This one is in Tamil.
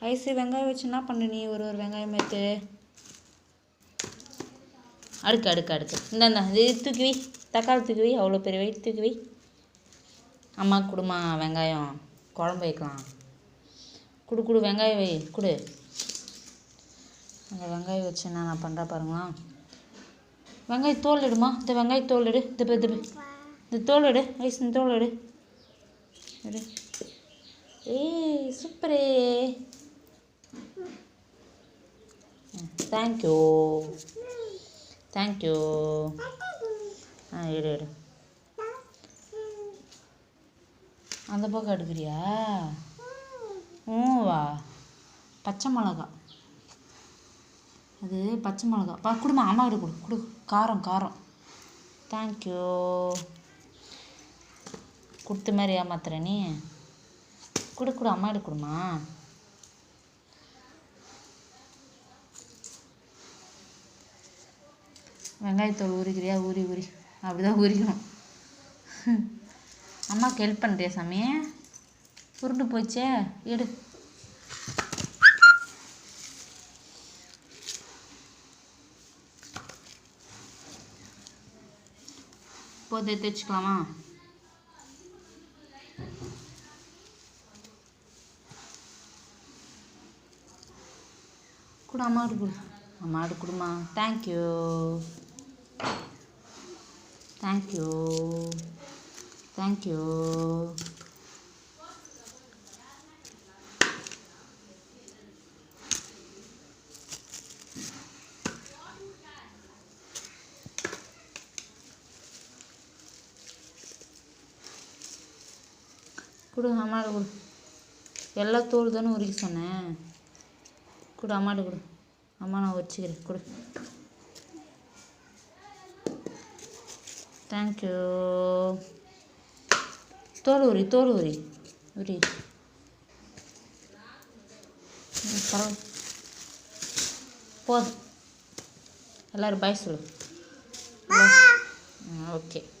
ஐஸு வெங்காயம் வச்சு என்ன பண்ணு நீ? ஒரு ஒரு வெங்காயம் எடுத்து. அடுக்கு அடுக்கு அடுக்கு. இந்தாந்தா இது தூக்குவி தக்காளி தூக்குவி அவ்வளோ பெரிய வெயிட் தூக்குவி அம்மா கொடுமா வெங்காயம். குழம்பு வைக்கலாம். குடு குடு வெங்காயம் வை. குடு. அந்த வெங்காயம் வச்சு என்ன நான் பண்ணுறா பாருங்களா? வெங்காயம் தோல் எடுமா இந்த வெங்காயம் தோல் எடு. இந்த பே- இந்த இந்த தோல் எடு. ஐஸ் இந்த தோல் எடு. எடு. ஏய் சூப்பரே. தேங்க்யூ தேங்க்யூ ஆ எடு எடு அந்த பக்கம் எடுக்கிறியா? ம் வா பச்சை மிளகா. அது பச்சை மிளகா. பா கொடுமா அம்மா கிட்ட கொடு. கொடு. காரம் காரம். தேங்க்யூ கொடுத்த மாதிரி ஏமாத்துற நீ? கொடு கொடு. அம்மா கிட்ட கொடுமா? வெங்காயத்தோல் உரிக்கிறியா? ஊறி ஊறி. அப்படிதான் உரிக்கணும். அம்மாவுக்கு ஹெல்ப் பண்ணுறியா சாமி? உருண்டு போச்சே? எடு போதை தேய்ச்சிக்கலாமா? கொடு அம்மாடு கொடு அம்மாடு கொடுமா தேங்க்யூ தேங்க்யூ தேங்க்யூ கொடு அம்மாடு கொடு. எல்லா தோல் தானே உரிக்க சொன்னேன். கொடு அம்மாட்ட கொடு. அம்மா நான் வச்சுக்கிறேன் கொடு. thank you. Toluri toluri. Uri. Kalau pod lar bayi oke. okay.